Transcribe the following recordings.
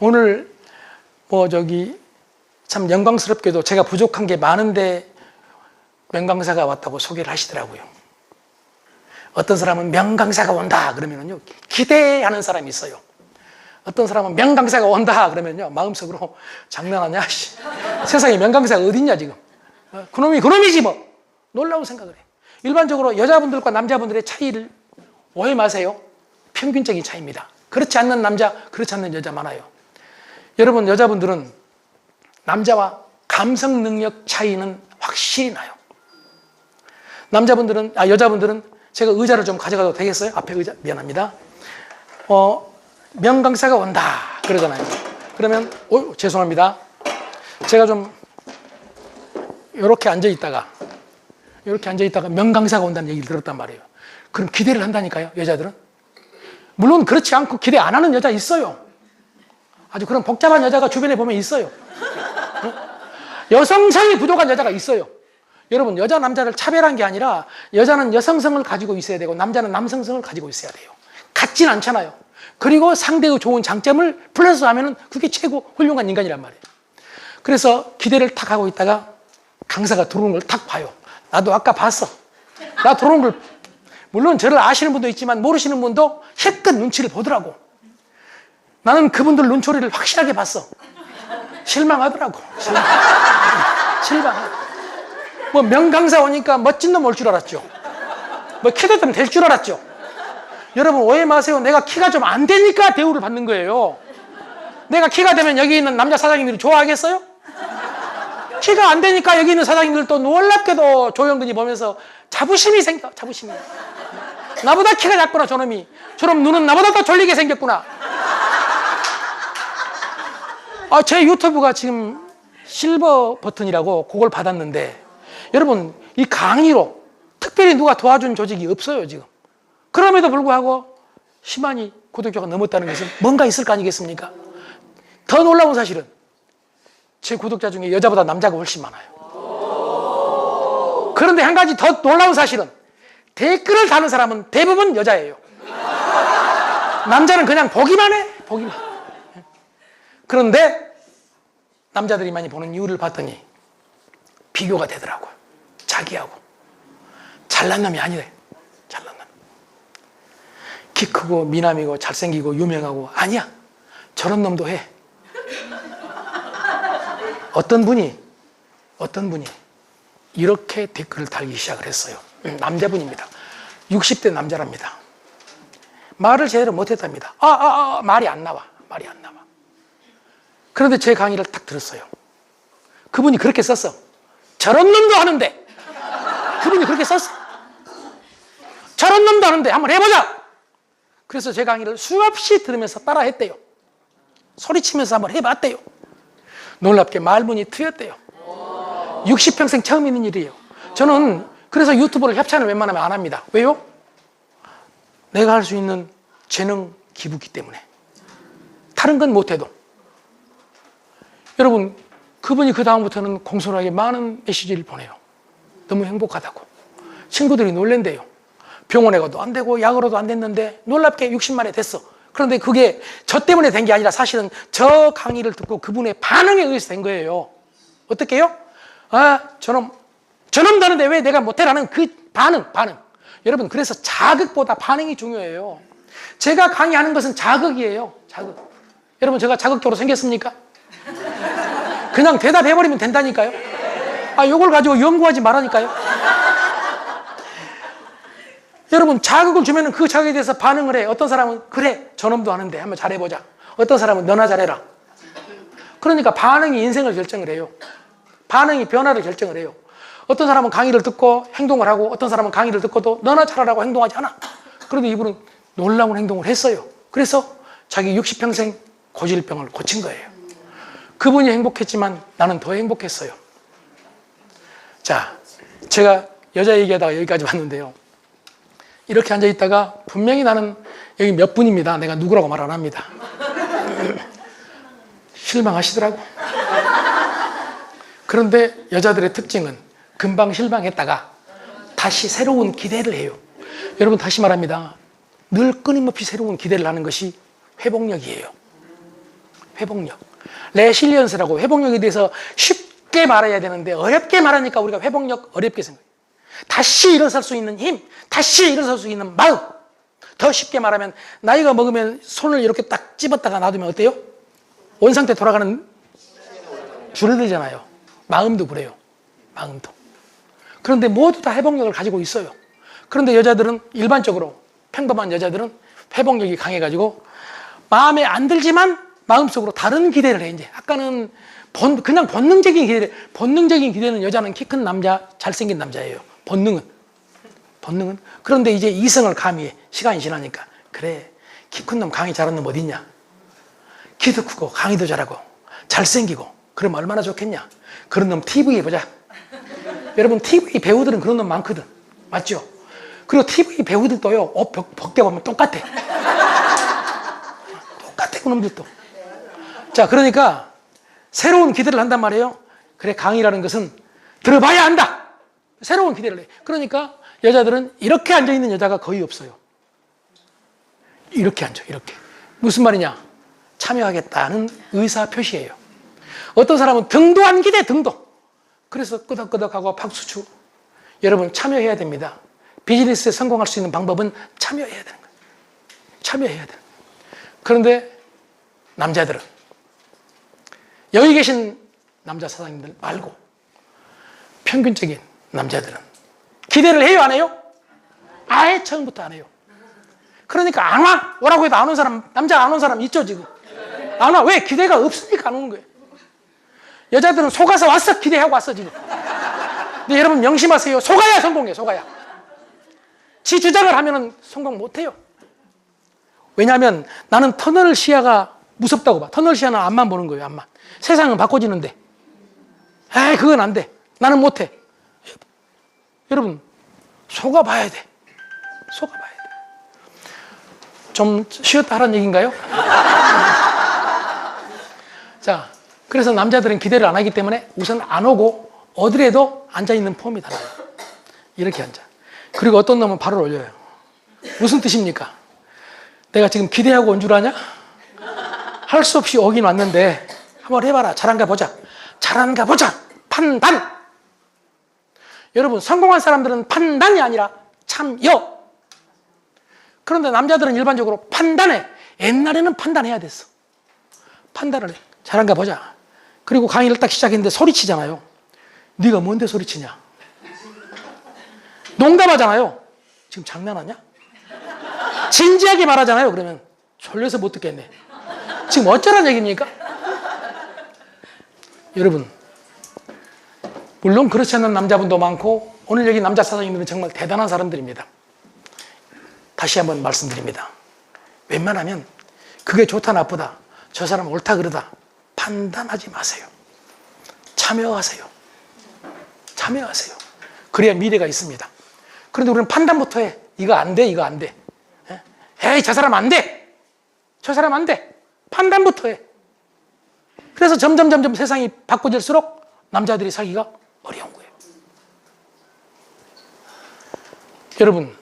오늘 뭐 저기 참 영광스럽게도 제가 부족한 게 많은데 명강사가 왔다고 소개를 하시더라고요. 어떤 사람은 명강사가 온다 그러면요 기대하는 사람이 있어요. 어떤 사람은 명강사가 온다 그러면요 마음속으로 장난하냐 씨. 세상에 명강사가 어딨냐 지금 어, 그놈이 그놈이지 뭐 놀라운 생각을 해. 일반적으로 여자분들과 남자분들의 차이를 오해 마세요. 평균적인 차이입니다. 그렇지 않는 남자, 그렇지 않는 여자 많아요. 여러분 여자분들은 남자와 감성 능력 차이는 확실히 나요. 남자분들은 아 여자분들은 제가 의자를 좀 가져가도 되겠어요? 앞에 의자 미안합니다. 어 명강사가 온다 그러잖아요. 그러면 어 죄송합니다. 제가 좀 이렇게 앉아 있다가 이렇게 앉아 있다가 명강사가 온다는 얘기를 들었단 말이에요. 그럼 기대를 한다니까요, 여자들은. 물론 그렇지 않고 기대 안 하는 여자 있어요. 아주 그런 복잡한 여자가 주변에 보면 있어요. 어? 여성성이 부족한 여자가 있어요. 여러분, 여자, 남자를 차별한 게 아니라 여자는 여성성을 가지고 있어야 되고 남자는 남성성을 가지고 있어야 돼요. 같진 않잖아요. 그리고 상대의 좋은 장점을 플러스 하면은 그게 최고 훌륭한 인간이란 말이에요. 그래서 기대를 탁 하고 있다가 강사가 들어오는 걸 탁 봐요. 나도 아까 봤어. 나 들어오는 걸, 물론 저를 아시는 분도 있지만 모르시는 분도 햇끝 눈치를 보더라고. 나는 그분들 눈초리를 확실하게 봤어. 실망하더라고. 실망. 실망. 뭐 명강사 오니까 멋진 놈 올 줄 알았죠. 뭐 키도 좀 될 줄 알았죠. 여러분 오해 마세요. 내가 키가 좀 안 되니까 대우를 받는 거예요. 내가 키가 되면 여기 있는 남자 사장님들이 좋아하겠어요? 키가 안 되니까 여기 있는 사장님들도 놀랍게도 조영근이 보면서 자부심이 생겨, 자부심이. 나보다 키가 작구나, 저놈이. 저놈 눈은 나보다 더 졸리게 생겼구나. 아, 제 유튜브가 지금 실버 버튼이라고 그걸 받았는데, 여러분, 이 강의로 특별히 누가 도와준 조직이 없어요, 지금. 그럼에도 불구하고 10만이 구독자가 넘었다는 것은 뭔가 있을 거 아니겠습니까? 더 놀라운 사실은 제 구독자 중에 여자보다 남자가 훨씬 많아요. 그런데 한 가지 더 놀라운 사실은 댓글을 다는 사람은 대부분 여자예요. 남자는 그냥 보기만 해, 보기만. 그런데 남자들이 많이 보는 이유를 봤더니 비교가 되더라고요. 자기하고. 잘난 놈이 아니래. 잘난 놈. 키 크고 미남이고 잘생기고 유명하고 아니야. 저런 놈도 해. 어떤 분이 어떤 분이 이렇게 댓글을 달기 시작을 했어요. 남자분입니다. 60대 남자랍니다. 말을 제대로 못했답니다. 아, 아, 아, 말이 안 나와. 말이 안 나와. 그런데 제 강의를 딱 들었어요. 그분이 그렇게 썼어. 저런 놈도 하는데. 그분이 그렇게 썼어. 저런 놈도 하는데 한번 해보자. 그래서 제 강의를 수없이 들으면서 따라 했대요. 소리치면서 한번 해봤대요. 놀랍게 말문이 트였대요. 60평생 처음 있는 일이에요. 저는 그래서 유튜브를 협찬을 웬만하면 안 합니다. 왜요? 내가 할 수 있는 재능 기부기 때문에. 다른 건 못해도. 여러분, 그분이 그 다음부터는 공손하게 많은 메시지를 보내요. 너무 행복하다고. 친구들이 놀랜대요. 병원에 가도 안 되고 약으로도 안 됐는데 놀랍게 60만에 됐어. 그런데 그게 저 때문에 된 게 아니라 사실은 저 강의를 듣고 그분의 반응에 의해서 된 거예요. 어떻게 해요? 아, 저놈, 저놈 다는데 왜 내가 못해라는 그 반응, 반응. 여러분, 그래서 자극보다 반응이 중요해요. 제가 강의하는 것은 자극이에요. 자극. 여러분, 제가 자극적으로 생겼습니까? 그냥 대답해버리면 된다니까요. 아, 요걸 가지고 연구하지 말라니까요. 여러분 자극을 주면 그 자극에 대해서 반응을 해. 어떤 사람은 그래 저놈도 하는데 한번 잘해보자. 어떤 사람은 너나 잘해라. 그러니까 반응이 인생을 결정을 해요. 반응이 변화를 결정을 해요. 어떤 사람은 강의를 듣고 행동을 하고 어떤 사람은 강의를 듣고도 너나 잘하라고 행동하지 않아. 그런데 이분은 놀라운 행동을 했어요. 그래서 자기 60평생 고질병을 고친 거예요. 그분이 행복했지만 나는 더 행복했어요. 자, 제가 여자 얘기하다가 여기까지 왔는데요. 이렇게 앉아 있다가 분명히 나는 여기 몇 분입니다. 내가 누구라고 말 안 합니다. 실망하시더라고. 그런데 여자들의 특징은 금방 실망했다가 다시 새로운 기대를 해요. 여러분 다시 말합니다. 늘 끊임없이 새로운 기대를 하는 것이 회복력이에요. 회복력. 레실리언스라고 회복력에 대해서 쉽게 말해야 되는데 어렵게 말하니까 우리가 회복력 어렵게 생각해요. 다시 일어설 수 있는 힘, 다시 일어설 수 있는 마음. 더 쉽게 말하면 나이가 먹으면 손을 이렇게 딱 집었다가 놔두면 어때요? 원상태 돌아가는 줄어들잖아요. 마음도 그래요. 마음도. 그런데 모두 다 회복력을 가지고 있어요. 그런데 여자들은 일반적으로 평범한 여자들은 회복력이 강해가지고 마음에 안 들지만 마음속으로 다른 기대를 해. 이제 아까는 본, 그냥 본능적인 기대, 본능적인 기대는 여자는 키 큰 남자, 잘생긴 남자예요. 본능은. 본능은. 그런데 이제 이성을 가미해. 시간이 지나니까. 그래. 키 큰 놈 강의 잘하는 놈 어딨냐? 키도 크고 강의도 잘하고 잘생기고 그럼 얼마나 좋겠냐? 그런 놈 TV에 보자. 여러분 TV 배우들은 그런 놈 많거든. 맞죠? 그리고 TV 배우들도요. 옷 벗- 벗겨보면 똑같아. 똑같아 그놈들도. 자 그러니까 새로운 기대를 한단 말이에요. 그래 강의라는 것은 들어봐야 한다. 새로운 기대를 해. 그러니까 여자들은 이렇게 앉아 있는 여자가 거의 없어요. 이렇게 앉아 이렇게. 무슨 말이냐? 참여하겠다는 의사 표시예요. 어떤 사람은 등도 안 기대 등도. 그래서 끄덕끄덕하고 박수추. 여러분 참여해야 됩니다. 비즈니스에 성공할 수 있는 방법은 참여해야 되는 거예요. 참여해야 되는 거예요. 그런데 남자들은 여기 계신 남자 사장님들 말고 평균적인 남자들은 기대를 해요 안 해요? 아예 처음부터 안 해요. 그러니까 안 와. 오라고 해도 안 온 사람 남자 안 온 사람 있죠 지금. 안 와. 왜? 기대가 없으니까 안 오는 거예요. 여자들은 속아서 왔어. 기대하고 왔어, 지금. 근데 여러분 명심하세요. 속아야 성공해, 속아야. 지 주장을 하면은 성공 못 해요. 왜냐하면 나는 터널 시야가 무섭다고 봐. 터널 시야는 앞만 보는 거예요, 앞만. 세상은 바꿔지는데. 에이, 그건 안 돼. 나는 못 해. 여러분, 속아 봐야 돼. 속아 봐야 돼. 좀 쉬었다 하라는 얘기인가요? 자, 그래서 남자들은 기대를 안 하기 때문에 우선 안 오고 어디라도 앉아있는 폼이 달라요. 이렇게 앉아. 그리고 어떤 놈은 발을 올려요. 무슨 뜻입니까? 내가 지금 기대하고 온 줄 아냐? 할 수 없이 오긴 왔는데 한번 해봐라. 잘한가 보자. 잘한가 보자. 판단. 여러분, 성공한 사람들은 판단이 아니라 참여. 그런데 남자들은 일반적으로 판단해. 옛날에는 판단해야 됐어. 판단을 해. 잘한가 보자. 그리고 강의를 딱 시작했는데 소리치잖아요. 네가 뭔데 소리치냐? 농담하잖아요. 지금 장난하냐? 진지하게 말하잖아요. 그러면 졸려서 못 듣겠네. 지금 어쩌란 얘기입니까? 여러분, 물론 그렇지 않는 남자분도 많고 오늘 여기 남자 사장님들은 정말 대단한 사람들입니다. 다시 한번 말씀드립니다. 웬만하면 그게 좋다 나쁘다 저 사람 옳다 그러다 판단하지 마세요. 참여하세요. 참여하세요. 그래야 미래가 있습니다. 그런데 우리는 판단부터 해. 이거 안 돼, 이거 안 돼. 에? 에이, 저 사람 안 돼. 저 사람 안 돼. 판단부터 해. 그래서 점점 점점 세상이 바꿔질수록 남자들이 살기가 어려운 거예요. 여러분,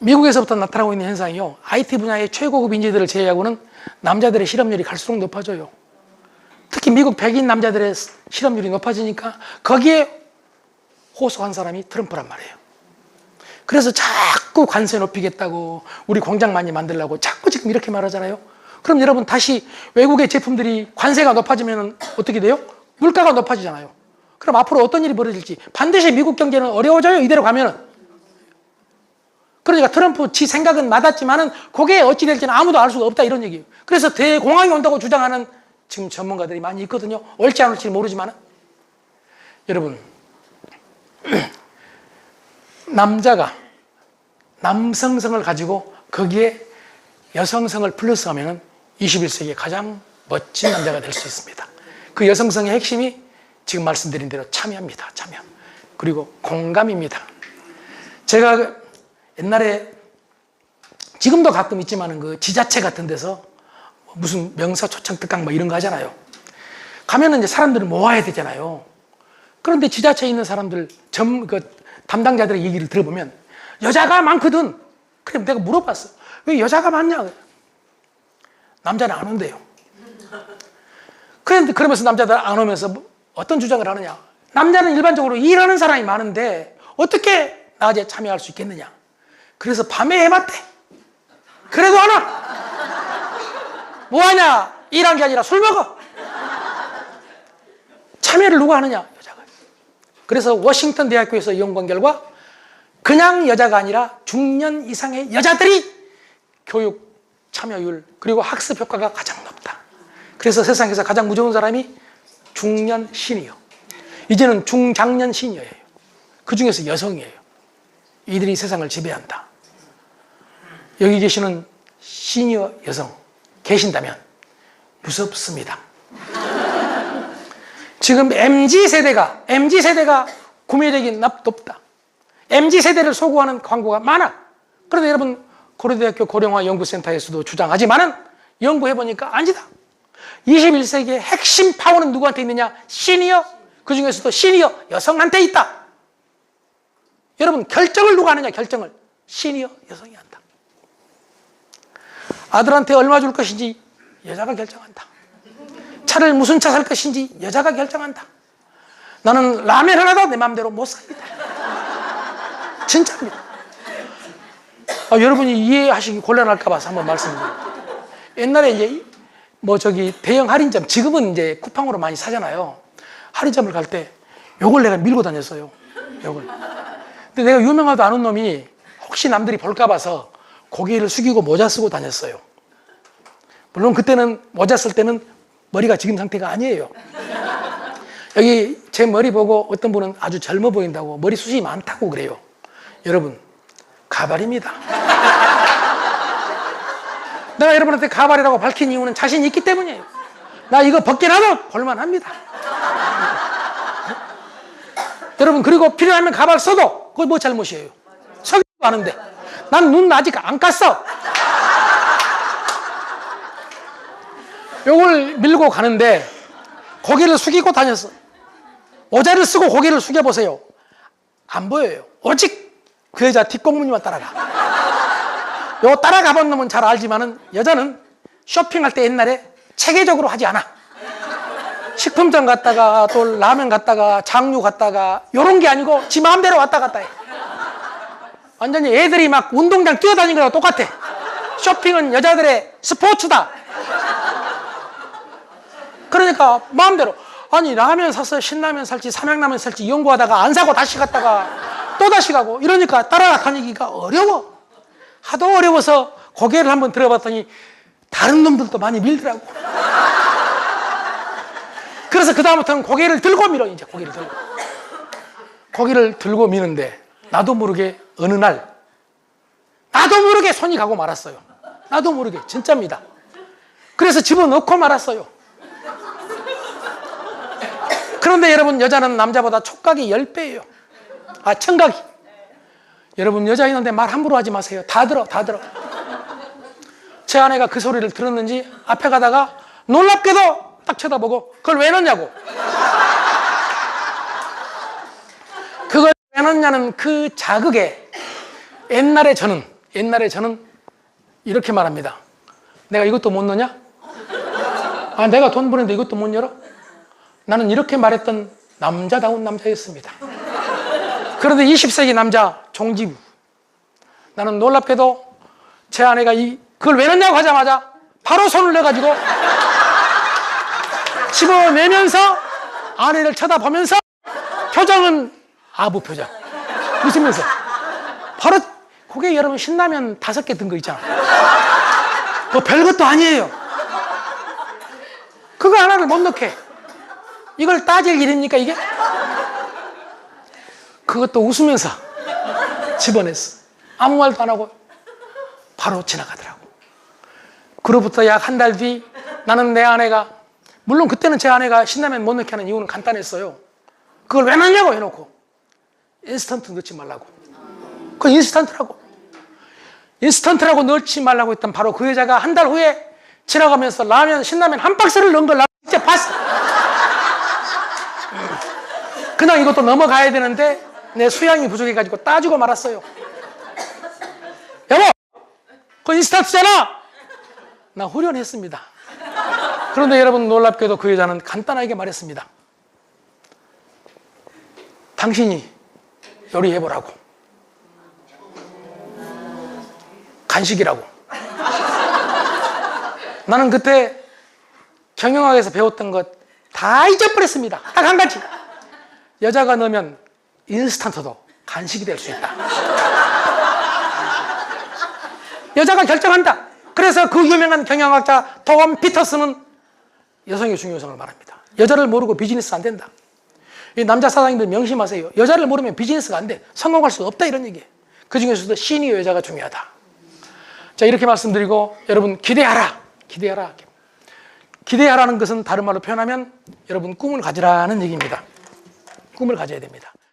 미국에서부터 나타나고 있는 현상이요. IT 분야의 최고급 인재들을 제외하고는 남자들의 실업률이 갈수록 높아져요. 특히 미국 백인 남자들의 실업률이 높아지니까 거기에 호소한 사람이 트럼프란 말이에요. 그래서 자꾸 관세 높이겠다고 우리 공장 많이 만들라고 자꾸 지금 이렇게 말하잖아요. 그럼 여러분 다시 외국의 제품들이 관세가 높아지면 어떻게 돼요? 물가가 높아지잖아요. 그럼 앞으로 어떤 일이 벌어질지 반드시 미국 경제는 어려워져요. 이대로 가면은. 그러니까 트럼프 지 생각은 맞았지만은 그게 어찌 될지는 아무도 알 수가 없다 이런 얘기예요. 그래서 대공황이 온다고 주장하는 지금 전문가들이 많이 있거든요. 옳지 않을지 모르지만 여러분 남자가 남성성을 가지고 거기에 여성성을 플러스하면은 21세기의 가장 멋진 남자가 될 수 있습니다. 그 여성성의 핵심이 지금 말씀드린 대로 참여입니다. 참여. 그리고 공감입니다. 제가 그 옛날에 지금도 가끔 있지만은 그 지자체 같은 데서 무슨 명사 초청 특강 뭐 이런 거 하잖아요. 가면은 이제 사람들을 모아야 되잖아요. 그런데 지자체에 있는 사람들 점 그 담당자들의 얘기를 들어보면 여자가 많거든. 그럼 내가 물어봤어. 왜 여자가 많냐? 남자는 안 온대요. 그런데 그러면서 남자들 안 오면서 뭐 어떤 주장을 하느냐? 남자는 일반적으로 일하는 사람이 많은데 어떻게 낮에 참여할 수 있겠느냐? 그래서 밤에 해봤대. 그래도 안 와. 뭐 하냐? 일한 게 아니라 술 먹어. 참여를 누가 하느냐? 여자가. 그래서 워싱턴 대학교에서 연구한 결과 그냥 여자가 아니라 중년 이상의 여자들이 교육 참여율 그리고 학습 효과가 가장 높다. 그래서 세상에서 가장 무서운 사람이 중년 시니어. 이제는 중장년 시니어예요. 그 중에서 여성이에요. 이들이 세상을 지배한다. 여기 계시는 시니어 여성 계신다면 무섭습니다. 지금 MZ 세대가 MZ 세대가 구매력이 높다. MZ 세대를 소구하는 광고가 많아. 그런데 여러분 고려대학교 고령화 연구센터에서도 주장하지만은 연구해 보니까 아니다. 21세기의 핵심 파워는 누구한테 있느냐? 시니어. 그 중에서도 시니어 여성한테 있다. 여러분 결정을 누가 하느냐? 결정을 시니어 여성이 한다. 아들한테 얼마 줄 것인지 여자가 결정한다. 차를 무슨 차 살 것인지 여자가 결정한다. 나는 라면 하나도 내 마음대로 못 삽니다. 진짜입니다. 아, 여러분이 이해하시기 곤란할까봐 한번 말씀드립니다. 옛날에 이제 뭐 저기 대형 할인점, 지금은 이제 쿠팡으로 많이 사잖아요. 할인점을 갈 때 요걸 내가 밀고 다녔어요. 요걸. 근데 내가 유명하도 않은 놈이 혹시 남들이 볼까 봐서 고개를 숙이고 모자 쓰고 다녔어요. 물론 그때는 모자 쓸 때는 머리가 지금 상태가 아니에요. 여기 제 머리 보고 어떤 분은 아주 젊어 보인다고 머리숱이 많다고 그래요. 여러분, 가발입니다. 내가 여러분한테 가발이라고 밝힌 이유는 자신이 있기 때문이에요. 나 이거 벗겨놔도 볼만합니다. 여러분, 그리고 필요하면 가발 써도 그거 뭐 잘못이에요. 서기도 하는데. 난 눈 아직 안 깠어. 요걸 밀고 가는데 고개를 숙이고 다녔어. 모자를 쓰고 고개를 숙여보세요. 안 보여요. 오직 그 여자 뒷공무니만 따라가. 요 따라가 본 놈은 잘 알지만은 여자는 쇼핑할 때 옛날에 체계적으로 하지 않아. 식품점 갔다가 또 라면 갔다가 장류 갔다가 요런 게 아니고 지 마음대로 왔다 갔다 해. 완전히 애들이 막 운동장 뛰어다니는 거랑 똑같아. 쇼핑은 여자들의 스포츠다. 그러니까 마음대로 아니 라면 사서 신라면 살지 삼양라면 살지 연구하다가 안 사고 다시 갔다가 또 다시 가고 이러니까 따라다니기가 어려워. 하도 어려워서 고개를 한번 들어봤더니 다른 놈들도 많이 밀더라고. 그래서 그 다음부터는 고개를 들고 밀어 이제 고개를 들고. 고개를 들고 미는데 나도 모르게 어느 날 나도 모르게 손이 가고 말았어요. 나도 모르게 진짜입니다. 그래서 집어넣고 말았어요. 그런데 여러분 여자는 남자보다 촉각이 10배예요. 아 청각이. 여러분 여자 있는데 말 함부로 하지 마세요. 다 들어 다 들어. 제 아내가 그 소리를 들었는지 앞에 가다가 놀랍게도 딱 쳐다보고 그걸 왜 넣냐고. 그걸 왜 넣냐는 그 자극에 옛날에 저는 옛날에 저는 이렇게 말합니다. 내가 이것도 못 넣냐? 아 내가 돈 버는데 이것도 못 열어? 나는 이렇게 말했던 남자다운 남자였습니다. 그런데 20세기 남자 종지부. 나는 놀랍게도 제 아내가 이, 그걸 왜 넣냐고 하자마자 바로 손을 내가지고 집어내면서 아내를 쳐다보면서 표정은 아부 표정. 웃으면서. 바로 그게 여러분 신라면 다섯 개 든 거 있잖아. 그 별것도 아니에요. 그거 하나를 못 넣게. 이걸 따질 일입니까, 이게? 그것도 웃으면서 집어냈어. 아무 말도 안 하고 바로 지나가더라고. 그로부터 약 한 달 뒤 나는 내 아내가, 물론 그때는 제 아내가 신라면 못 넣게 하는 이유는 간단했어요. 그걸 왜 넣냐고 해놓고. 인스턴트 넣지 말라고. 그 인스턴트라고. 인스턴트라고 넣지 말라고 했던 바로 그 여자가 한 달 후에 지나가면서 라면, 신라면 한 박스를 넣은 걸나 진짜 봤어. 그냥 이것도 넘어가야 되는데 내 수양이 부족해가지고 따지고 말았어요. 여보, 그 인스타트잖아. 나 후련했습니다. 그런데 여러분 놀랍게도 그 여자는 간단하게 말했습니다. 당신이 요리해보라고. 간식이라고. 나는 그때 경영학에서 배웠던 것 다 잊어버렸습니다. 딱 한 가지. 여자가 넣으면 인스턴트도 간식이 될 수 있다. 여자가 결정한다. 그래서 그 유명한 경영학자 도원 피터스는 여성의 중요성을 말합니다. 여자를 모르고 비즈니스 안 된다. 이 남자 사장님들 명심하세요. 여자를 모르면 비즈니스가 안 돼. 성공할 수 없다 이런 얘기예요. 그 중에서도 시니어 여자가 중요하다. 자 이렇게 말씀드리고 여러분 기대하라. 기대하라. 기대하라는 것은 다른 말로 표현하면 여러분 꿈을 가지라는 얘기입니다. 꿈을 가져야 됩니다.